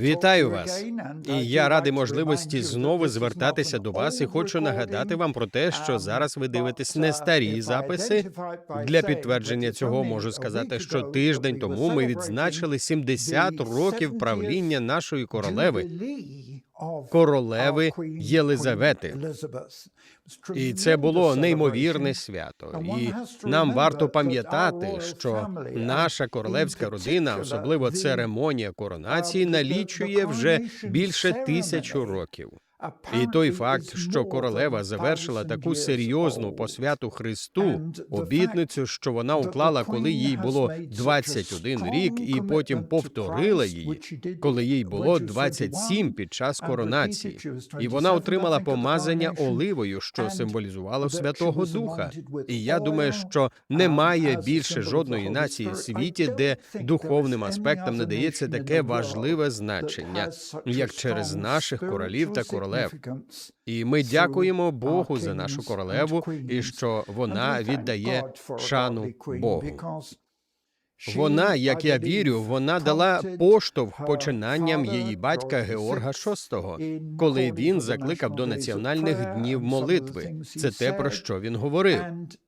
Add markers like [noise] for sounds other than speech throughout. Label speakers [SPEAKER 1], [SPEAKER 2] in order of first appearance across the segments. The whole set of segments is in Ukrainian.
[SPEAKER 1] Вітаю вас. І я радий можливості знову звертатися до вас і хочу нагадати вам про те, що зараз ви дивитесь не старі записи. Для підтвердження цього можу сказати, що тиждень тому ми відзначили 70 років правління нашої королеви, королеви Єлизавети. І це було неймовірне свято. І нам варто пам'ятати, що наша королевська родина, особливо церемонія коронації, налічує вже більше тисячу років. І той факт, що королева завершила таку серйозну посвяту Христу, обітницю, що вона уклала, коли їй було 21 рік, і потім повторила її, коли їй було 27 під час коронації, і вона отримала помазання оливою, що символізувало Святого Духа. І я думаю, що немає більше жодної нації в світі, де духовним аспектам надається таке важливе значення, як через наших королів та королев. І ми дякуємо Богу за нашу королеву і що вона віддає шану Богу. Вона, як я вірю, вона дала поштовх починанням її батька Георга VI, коли він закликав до національних днів молитви. Це те, про що він говорив.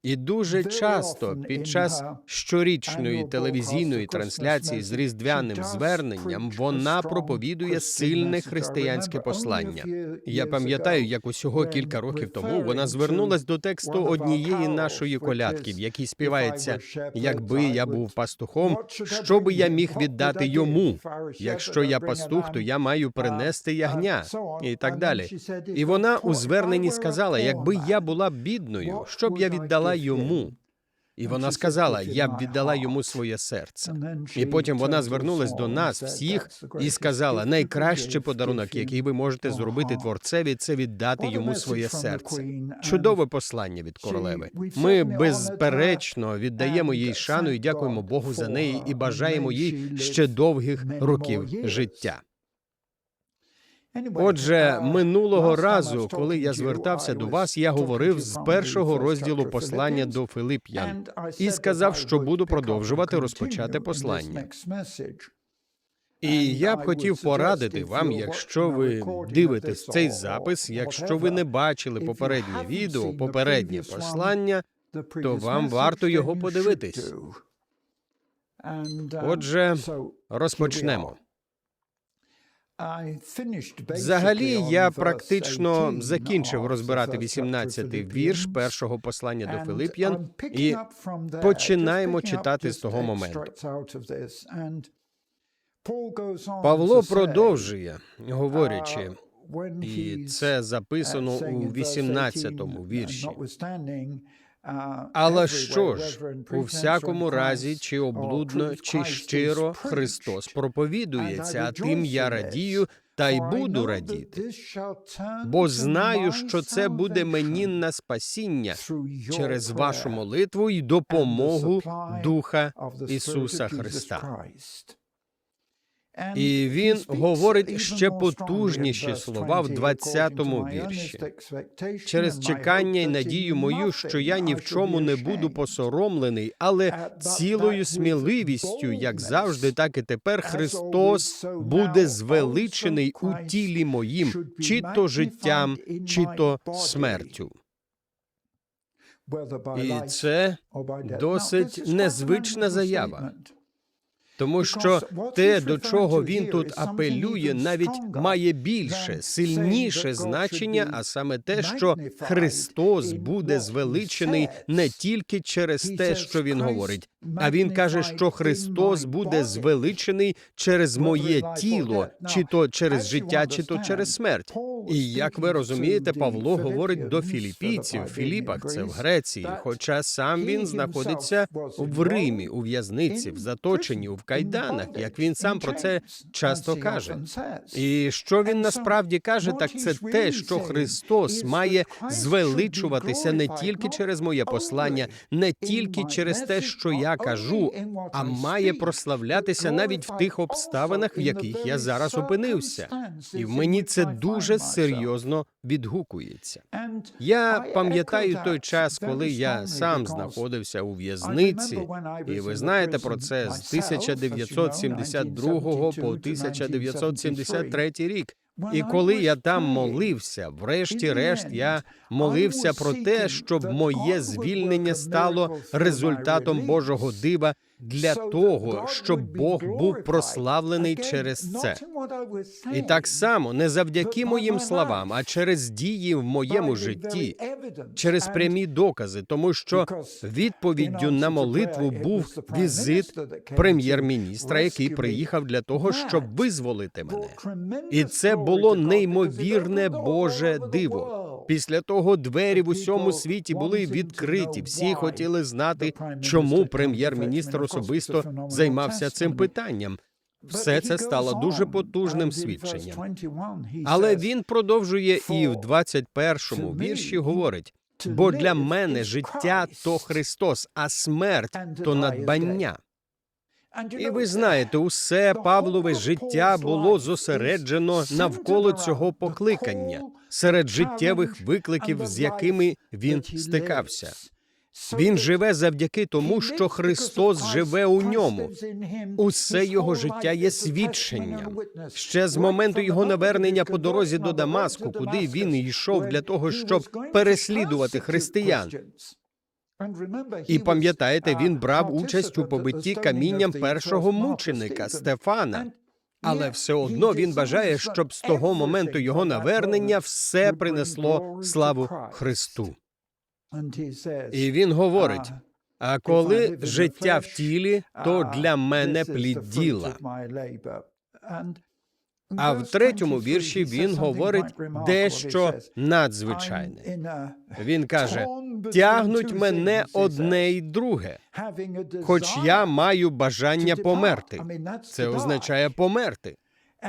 [SPEAKER 1] І дуже часто під час щорічної телевізійної трансляції з різдвяним зверненням вона проповідує сильне християнське послання. Я пам'ятаю, як усього кілька років тому вона звернулась до тексту однієї нашої колядки, в якій співається Якби я був пастухом, що би я міг віддати йому? Якщо я пастух, то я маю принести ягня. і так далі. І вона у зверненні сказала: якби я була бідною, що б я віддала йому? І вона сказала: я б віддала йому своє серце. І потім вона звернулась до нас всіх і сказала: найкращий подарунок, який ви можете зробити творцеві, це віддати йому своє серце. Чудове послання від королеви. Ми безперечно віддаємо їй шану і дякуємо Богу за неї і бажаємо їй ще довгих років життя. Отже, минулого разу, коли я звертався до вас, я говорив з першого розділу послання до Филип'ян і сказав, що буду продовжувати розпочати послання. І я б хотів порадити вам, якщо ви дивитесь цей запис, якщо ви не бачили попереднє відео, попереднє послання, то вам варто його подивитись. Отже, розпочнемо. Взагалі, я практично закінчив розбирати 18-й вірш першого послання до Филип'ян, і починаємо читати з того моменту. Павло продовжує, говорячи, і це записано у 18-му вірші. Але що ж, у всякому разі, чи облудно, чи щиро Христос проповідується, а тим я радію та й буду радіти, бо знаю, що це буде мені на спасіння через вашу молитву і допомогу Духа Ісуса Христа. І він говорить ще потужніші слова в 20-му вірші. Через чекання й надію мою, що я ні в чому не буду посоромлений, але цілою сміливістю, як завжди, так і тепер Христос буде звеличений у тілі моїм, чи то життям, чи то смертю. І це досить незвична заява. Тому що те, до чого він тут апелює, навіть має більше, сильніше значення, а саме те, що Христос буде звеличений не тільки через те, що він говорить, а він каже, що Христос буде звеличений через моє тіло, чи то через життя, чи то через смерть. І як ви розумієте, Павло говорить до філіпійців, Філіпах, це в Греції, хоча сам він знаходиться в Римі, у в'язниці, в заточенні, в кайданах, як він сам про це часто каже. І що він насправді каже, так це те, що Христос має звеличуватися не тільки через моє послання, не тільки через те, що я кажу, а має прославлятися навіть в тих обставинах, в яких я зараз опинився. І в мені це дуже серйозно відгукується. Я пам'ятаю той час, коли я сам знаходився у в'язниці, і ви знаєте про це з 1972 по 1973 рік. І коли я там молився, врешті-решт, я молився про те, щоб моє звільнення стало результатом Божого дива для того, щоб Бог був прославлений через це. І так само не завдяки моїм словам, а через дії в моєму житті, через прямі докази, тому що відповіддю на молитву був візит прем'єр-міністра, який приїхав для того, щоб визволити мене. І це було неймовірне Боже диво. Після того двері в усьому світі були відкриті. Всі хотіли знати, чому прем'єр-міністр особисто займався цим питанням. Все це стало дуже потужним свідченням. Але він продовжує і в 21-му вірші говорить: бо для мене життя то Христос, а смерть то надбання. І ви знаєте, усе Павлове життя було зосереджено навколо цього покликання серед життєвих викликів, з якими він стикався. Він живе завдяки тому, що Христос живе у ньому. Усе його життя є свідченням. Ще з моменту його навернення по дорозі до Дамаску, куди він йшов для того, щоб переслідувати християн. І пам'ятаєте, він брав участь у побитті камінням першого мученика Стефана. Але все одно він бажає, щоб з того моменту його навернення все принесло славу Христу. І він говорить: а коли життя в тілі, то для мене плід діла. А в третьому вірші він говорить дещо надзвичайне. Він каже: тягнуть мене одне й друге, хоч я маю бажання померти. Це означає померти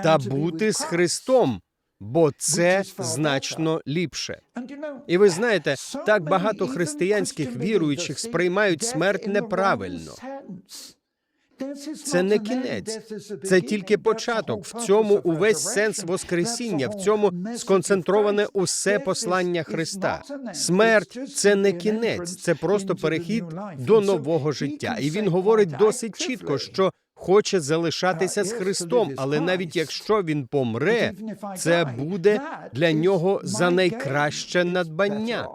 [SPEAKER 1] та бути з Христом, бо це значно ліпше. І ви знаєте, так багато християнських віруючих сприймають смерть неправильно. Це не кінець, це тільки початок. В цьому увесь сенс Воскресіння, в цьому сконцентроване усе послання Христа. Смерть це не кінець, це просто перехід до нового життя. І він говорить досить чітко, що хоче залишатися з Христом, але навіть якщо він помре, це буде для нього за найкраще надбання.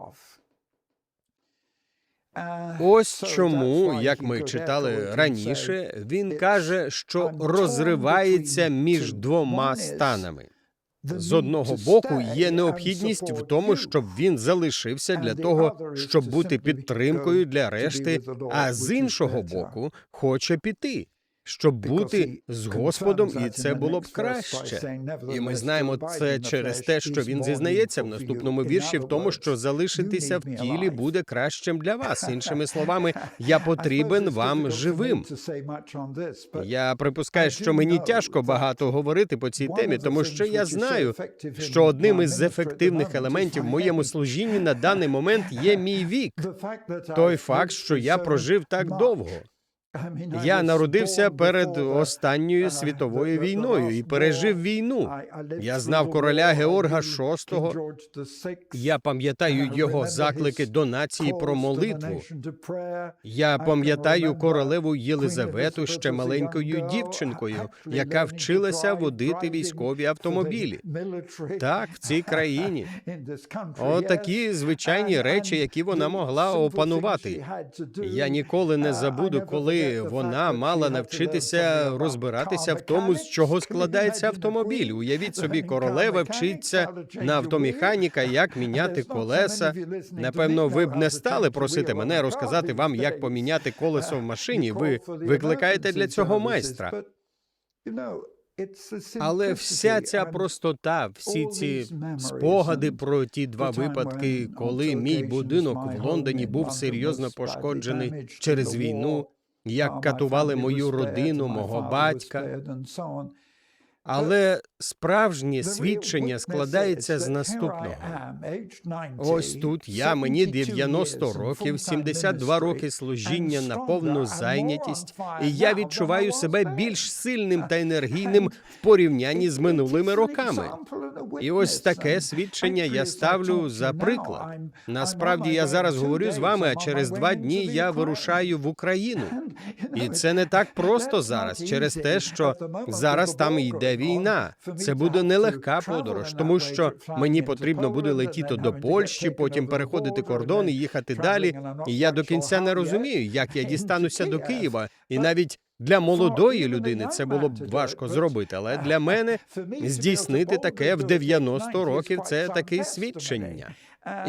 [SPEAKER 1] Ось чому, як ми читали раніше, він каже, що розривається між двома станами. З одного боку є необхідність в тому, щоб він залишився для того, щоб бути підтримкою для решти, а з іншого боку, хоче піти. Щоб бути з Господом, і це було б краще. І ми знаємо це через те, що він зізнається в наступному вірші в тому, що залишитися в тілі буде кращим для вас. [laughs] Іншими словами, я потрібен вам живим. Я припускаю, що мені тяжко багато говорити по цій темі, тому що я знаю, що одним із ефективних елементів в моєму служінні на даний момент є мій вік. Той факт, що я прожив так довго. Я народився перед останньою світовою війною і пережив війну. Я знав короля Георга VI. Я пам'ятаю його заклики до нації про молитву. Я пам'ятаю королеву Єлизавету ще маленькою дівчинкою, яка вчилася водити військові автомобілі. Так, в цій [laughs] країні. Отакі звичайні речі, які вона могла опанувати. Я ніколи не забуду, коли вона мала навчитися розбиратися в тому, з чого складається автомобіль. Уявіть собі, королева вчиться на автомеханіка, як міняти колеса. Напевно, ви б не стали просити мене розказати вам, як поміняти колесо в машині. Ви викликаєте для цього майстра. Але вся ця простота, всі ці спогади про ті два випадки, коли мій будинок в Лондоні був серйозно пошкоджений через війну, як катували мою родину, мого батька. Але справжнє свідчення складається з наступного. Ось тут я, мені 90 років, 72 роки служіння на повну зайнятість, і я відчуваю себе більш сильним та енергійним в порівнянні з минулими роками. І ось таке свідчення я ставлю за приклад. Насправді я зараз говорю з вами, а через два дні я вирушаю в Україну. І це не так просто зараз, через те, що зараз там йде війна. Це буде нелегка подорож, тому що мені потрібно буде летіти до Польщі, потім переходити кордон і їхати далі. І я до кінця не розумію, як я [laughs] дістануся до Києва, і навіть. Для молодої людини це було б важко зробити, але для мене [laughs] здійснити таке в 90 років це таке свідчення.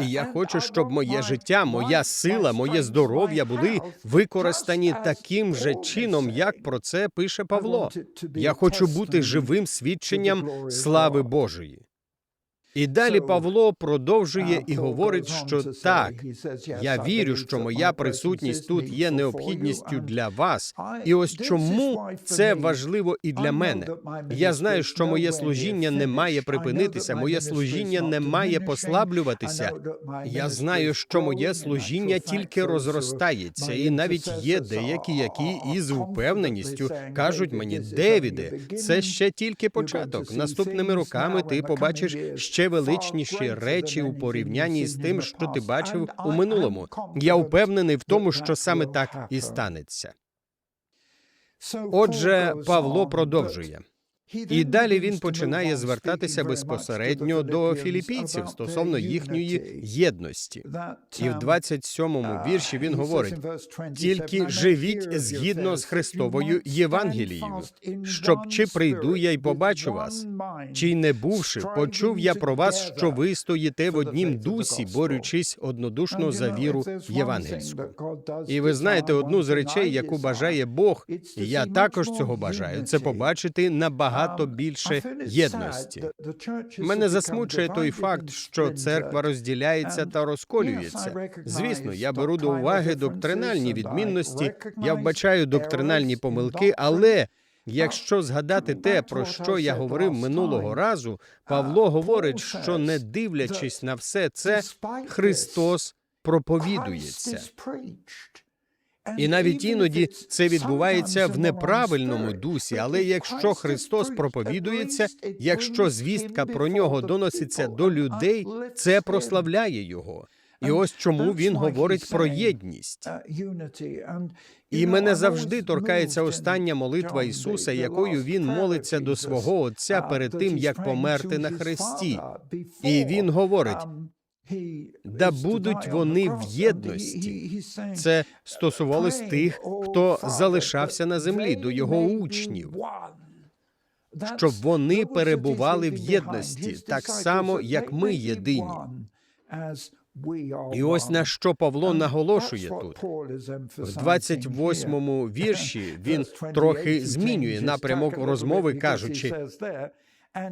[SPEAKER 1] І я хочу, щоб моє життя, моя сила, моє здоров'я були використані таким же чином, як про це пише Павло. Я хочу бути живим свідченням слави Божої. І далі Павло продовжує і говорить, що так, я вірю, що моя присутність тут є необхідністю для вас. І ось чому це важливо і для мене. Я знаю, що моє служіння не має припинитися, моє служіння не має послаблюватися. Я знаю, що моє служіння тільки розростається, і навіть є деякі, які із впевненістю кажуть мені, Девіде, це ще тільки початок. Наступними роками ти побачиш ще величніші речі у порівнянні з тим, що ти бачив у минулому. Я впевнений в тому, що саме так і станеться. Отже, Павло продовжує. І далі він починає звертатися безпосередньо до філіппійців стосовно їхньої єдності. І в 27-му вірші він говорить: тільки живіть згідно з Христовою Євангелією, щоб чи прийду я й побачу вас, чи й не бувши, почув я про вас, що ви стоїте в однім дусі, борючись однодушно за віру євангельську. І ви знаєте одну з речей, яку бажає Бог, і я також цього бажаю, це побачити набагато більше єдності. Мене засмучує той факт, що церква розділяється та розколюється. Звісно, я беру до уваги доктринальні відмінності, я вбачаю доктринальні помилки, але якщо згадати те, про що я говорив минулого разу, Павло говорить, що не дивлячись на все це, Христос проповідується. І навіть іноді це відбувається в неправильному дусі. Але якщо Христос проповідується, якщо звістка про нього доноситься до людей, це прославляє його. І ось чому він говорить про єдність. І мене завжди торкається остання молитва Ісуса, якою він молиться до свого Отця перед тим, як померти на хресті. І він говорить: да будуть вони в єдності. Це стосувалось тих, хто залишався на землі до його учнів, щоб вони перебували в єдності, так само, як ми єдині. І ось на що Павло наголошує тут. В 28-му вірші він [laughs] трохи змінює напрямок розмови, кажучи,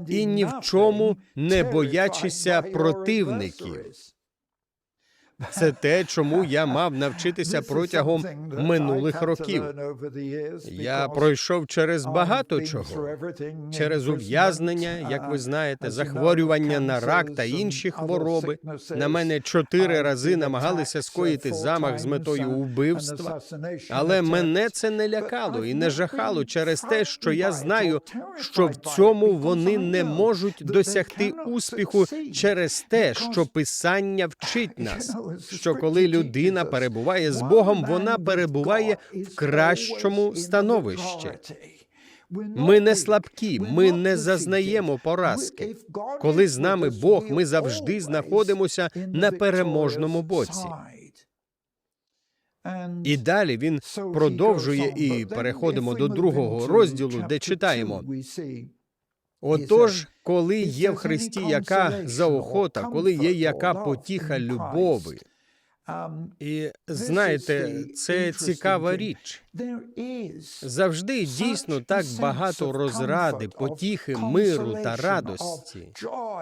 [SPEAKER 1] і ні в чому не боячися противників. Це те, чому я мав навчитися протягом минулих років. Я пройшов через багато чого, через ув'язнення, як ви знаєте, захворювання на рак та інші хвороби. На мене чотири рази намагалися скоїти замах з метою вбивства, але мене це не лякало і не жахало через те, що я знаю, що в цьому вони не можуть досягти успіху через те, що писання вчить [laughs] нас що коли людина перебуває з Богом, вона перебуває в кращому становищі. Ми не слабкі, ми не зазнаємо поразки. Коли з нами Бог, ми завжди знаходимося на переможному боці. І далі він продовжує і переходимо до другого розділу, де читаємо. Отож, коли є в Христі яка заохота, коли є яка потіха любови. І знаєте, це цікава річ. Завжди дійсно так багато розради, потіхи, миру та радості.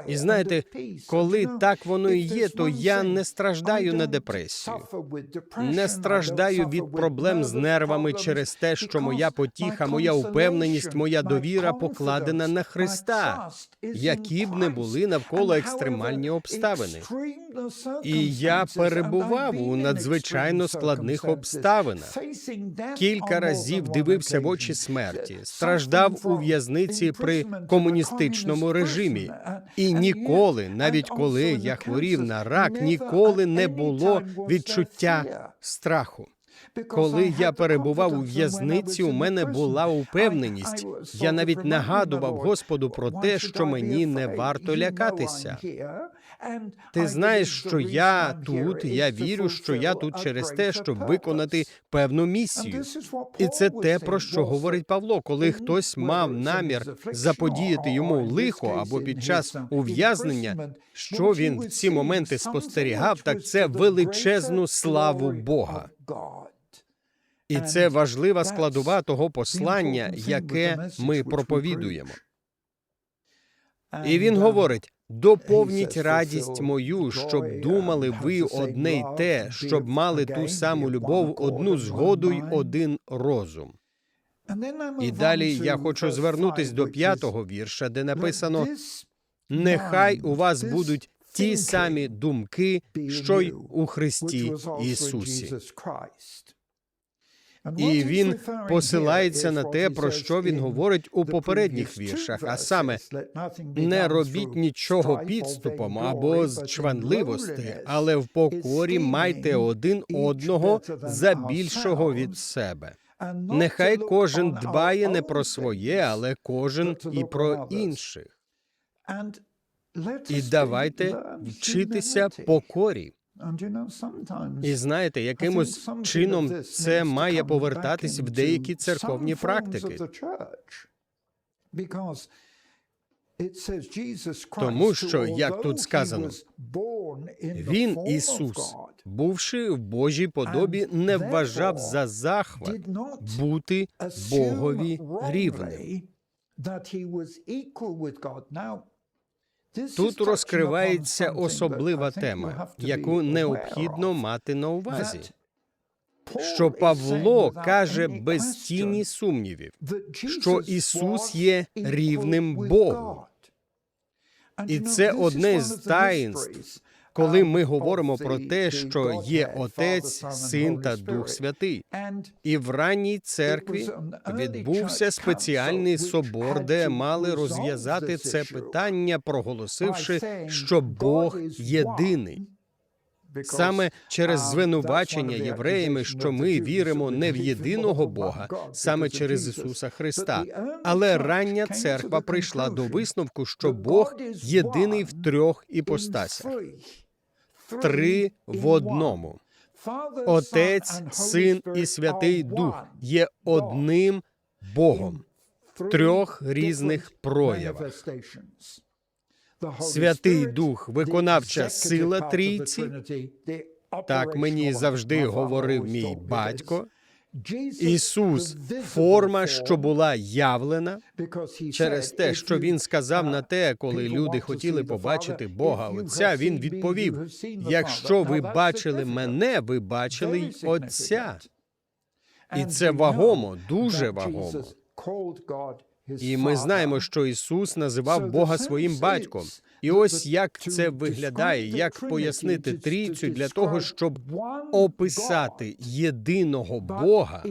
[SPEAKER 1] І знаєте, коли так воно і є, то я не страждаю на депресію, не страждаю від проблем з нервами через те, що моя потіха, моя упевненість, моя довіра покладена на Христа, які б не були навколо екстремальні обставини. І я перебував у надзвичайно складних обставинах. Кілька разів дивився в очі смерті, страждав у в'язниці при комуністичному режимі. І ніколи, навіть коли я хворів на рак, ніколи не було відчуття страху. Коли я перебував у в'язниці, у мене була упевненість. Я навіть нагадував Господу про те, що мені не варто лякатися. Ти знаєш, що я тут, я вірю, що я тут через те, щоб виконати певну місію. І це те, про що говорить Павло, коли хтось мав намір заподіяти йому лихо або під час ув'язнення, що він в ці моменти спостерігав, так це величезну славу Бога. І це важлива складова того послання, яке ми проповідуємо. І він говорить: доповніть радість мою, щоб думали ви одне й те, щоб мали ту саму любов, одну згоду й один розум. І далі я хочу звернутись до п'ятого вірша, де написано: нехай у вас будуть ті самі думки, що й у Христі Ісусі. І він посилається на те, про що він говорить у попередніх віршах, а саме не робіть нічого підступом або з чванливості, але в покорі майте один одного за більшого від себе. Нехай кожен дбає не про своє, але кожен і про інших. І давайте вчитися покорі. І знаєте, якимось чином це має повертатись в деякі церковні практики. Тому що, як тут сказано, Він, Ісус, бувши в Божій подобі, не вважав за захват бути Богові рівним. Тут розкривається особлива тема, яку необхідно мати на увазі. Що Павло каже без тіні сумнівів, що Ісус є рівним Богу. І це одне з таїнств, коли ми говоримо про те, що є Отець, Син та Дух Святий. І в ранній церкві відбувся спеціальний собор, де мали розв'язати це питання, проголосивши, що Бог єдиний. Саме через звинувачення євреями, що ми віримо не в єдиного Бога, саме через Ісуса Христа. Але рання церква прийшла до висновку, що Бог єдиний в трьох іпостасях три в одному. Отець, Син і Святий Дух є одним Богом трьох різних проявах. Святий Дух, виконавча сила трійці. Так мені завжди говорив мій батько. Ісус форма, що була явлена через те, що він сказав на те, коли люди хотіли побачити Бога Отця. Він відповів: якщо ви бачили мене, ви бачили й Отця. І це вагомо, дуже вагомо. І ми знаємо, що Ісус називав Бога своїм батьком. І ось як це виглядає, як пояснити трійцю для того, щоб описати єдиного Бога,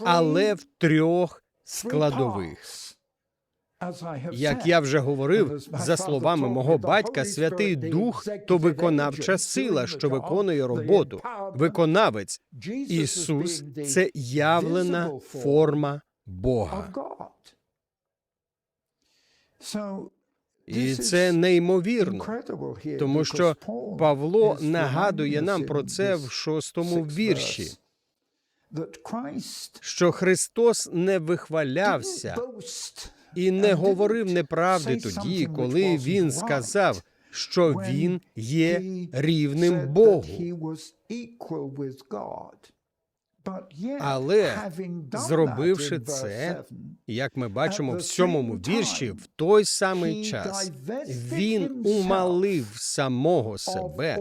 [SPEAKER 1] але в трьох складових. Як я вже говорив, за словами мого батька, Святий Дух то виконавча сила, що виконує роботу. Виконавець Ісус це явлена форма Бога. І це неймовірно, тому що Павло нагадує нам про це в шостому вірші, що Христос не вихвалявся і не говорив неправди тоді, коли Він сказав, що Він є рівним Богу. Але зробивши це, як ми бачимо в сьомому вірші, в той самий час він умалив самого себе,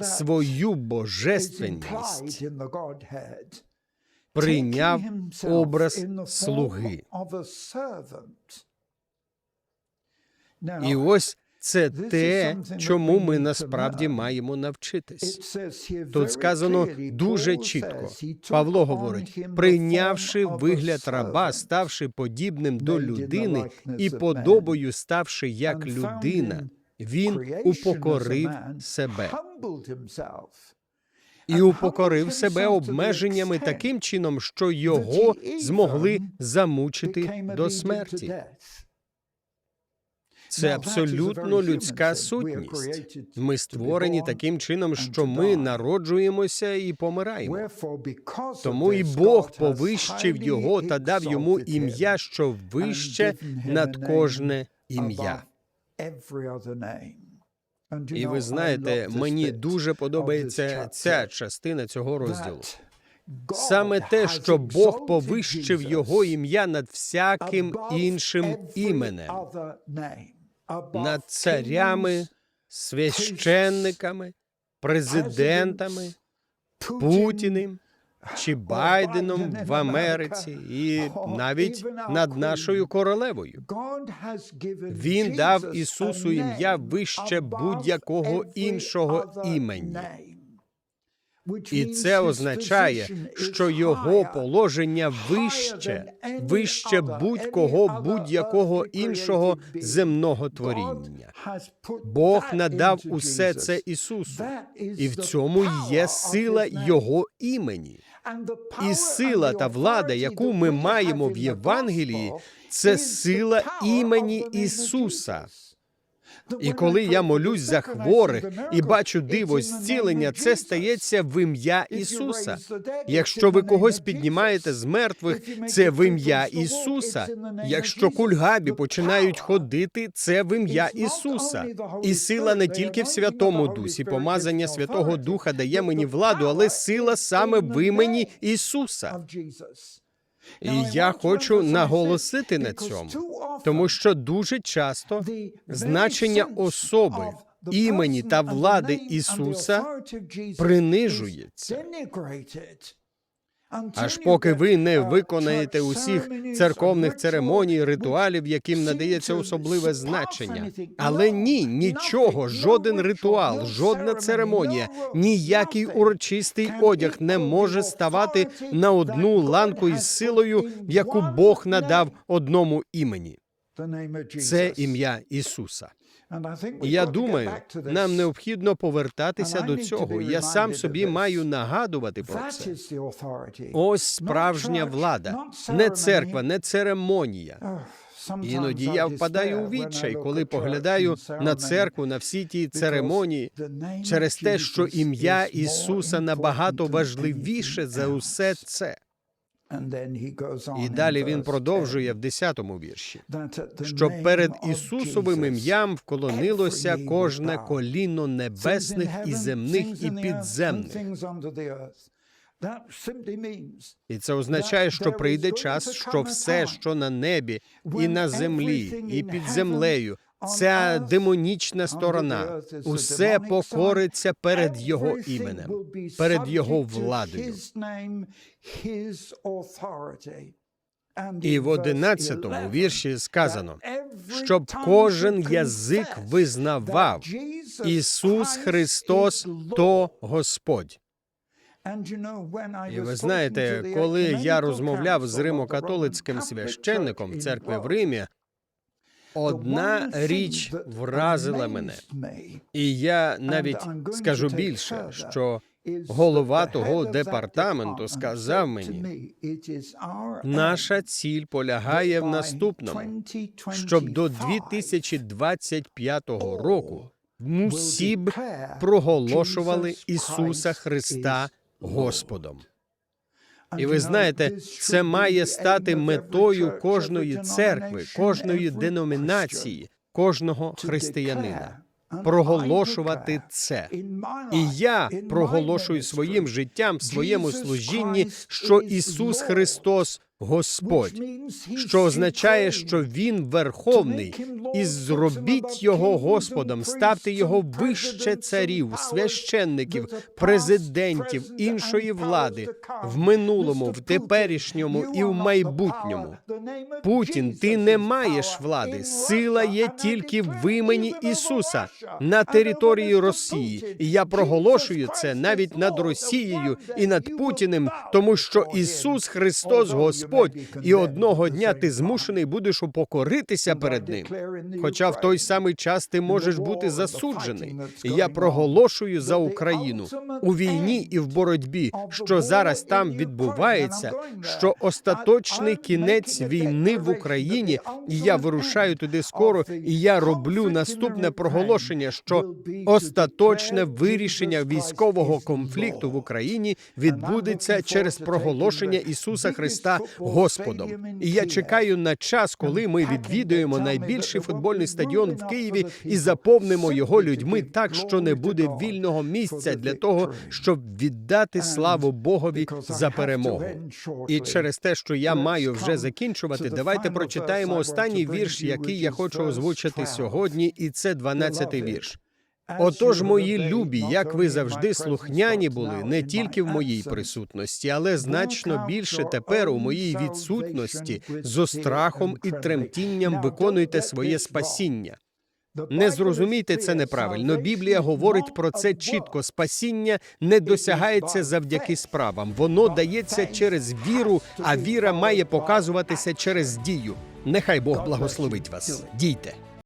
[SPEAKER 1] свою божественність, прийняв образ слуги. І ось це те, чому ми насправді маємо навчитись. Тут сказано дуже чітко. Павло говорить, прийнявши вигляд раба, ставши подібним до людини і подобою ставши як людина, Він упокорив себе і упокорив себе обмеженнями таким чином, що його змогли замучити до смерті. Це абсолютно людська сутність. Ми створені таким чином, що ми народжуємося і помираємо. Тому і Бог повищив його та дав йому ім'я, що вище над кожне ім'я. І ви знаєте, мені дуже подобається ця частина цього розділу. Саме те, що Бог повищив його ім'я над всяким іншим іменем, над царями, священниками, президентами, Путіним чи Байденом в Америці, і навіть над нашою королевою. Він дав Ісусу ім'я вище будь-якого іншого імені. І це означає, що його положення вище, вище будь-кого, будь-якого іншого земного творіння. Бог надав усе це Ісусу, і в цьому є сила Його імені. І сила та влада, яку ми маємо в Євангелії, це сила імені Ісуса. І коли я молюсь за хворих і бачу диво зцілення, це стається в ім'я Ісуса. Якщо ви когось піднімаєте з мертвих, це в ім'я Ісуса. Якщо кульгабі починають ходити, це в ім'я Ісуса. І сила не тільки в Святому Дусі, помазання Святого Духа дає мені владу, але сила саме в імені Ісуса. І я хочу наголосити на цьому, тому що дуже часто значення особи, імені та влади Ісуса принижується. Аж поки ви не виконаєте усіх церковних церемоній, ритуалів, яким надається особливе значення. Але ні, нічого, жоден ритуал, жодна церемонія, ніякий урочистий одяг не може ставати на одну ланку із силою, яку Бог надав одному імені. Це ім'я Ісуса. Я думаю, нам необхідно повертатися до цього. Я сам собі маю нагадувати про це. Ось справжня влада, не церква, не церемонія. Іноді я впадаю у відчай, коли поглядаю на церкву, на всі ті церемонії, через те, що ім'я Ісуса набагато важливіше за усе це. І далі він продовжує в 10-му вірші, що перед Ісусовим ім'ям вклонилося кожне коліно небесних і земних і підземних. І це означає, що прийде час, що все, що на небі і на землі, і під землею, ця демонічна сторона, усе покориться перед його іменем, перед його владою. І в одинадцятому вірші сказано, щоб кожен язик визнавав Ісус Христос то Господь. І ви знаєте, коли я розмовляв з римокатолицьким священником церкви в Римі, одна річ вразила мене, і я навіть скажу більше, що голова того департаменту сказав мені, наша ціль полягає в наступному, щоб до 2025 року всі б проголошували Ісуса Христа Господом. І ви знаєте, це має стати метою кожної церкви, кожної деномінації, кожного християнина. Проголошувати це. І я проголошую своїм життям, своєму служінні, що Ісус Христос Господь, що означає, що Він верховний, і зробіть його Господом, ставте його вище царів, священників, президентів, іншої влади в минулому, в теперішньому і в майбутньому. Путін, ти не маєш влади. Сила є тільки в імені Ісуса на території Росії. І я проголошую це навіть над Росією і над Путіним, тому що Ісус Христос Господь. Господь, і одного дня ти змушений будеш упокоритися перед ним. Хоча в той самий час ти можеш бути засуджений. І Я проголошую за Україну у війні і в боротьбі, що зараз там відбувається, що остаточний кінець війни в Україні, і я вирушаю туди скоро, і я роблю наступне проголошення, що остаточне вирішення військового конфлікту в Україні відбудеться через проголошення Ісуса Христа Господом. І я чекаю на час, коли ми відвідуємо найбільший футбольний стадіон в Києві і заповнимо його людьми так, що не буде вільного місця для того, щоб віддати славу Богові за перемогу. І через те, що я маю вже закінчувати, давайте прочитаємо останній вірш, який я хочу озвучити сьогодні, і це 12-й вірш. Отож, мої любі, як ви завжди слухняні були не тільки в моїй присутності, але значно більше тепер у моїй відсутності, зо страхом і тремтінням виконуйте своє спасіння. Не зрозумійте це неправильно. Біблія говорить про це чітко. Спасіння не досягається завдяки справам. Воно дається через віру, а віра має показуватися через дію. Нехай Бог благословить вас. Дійте.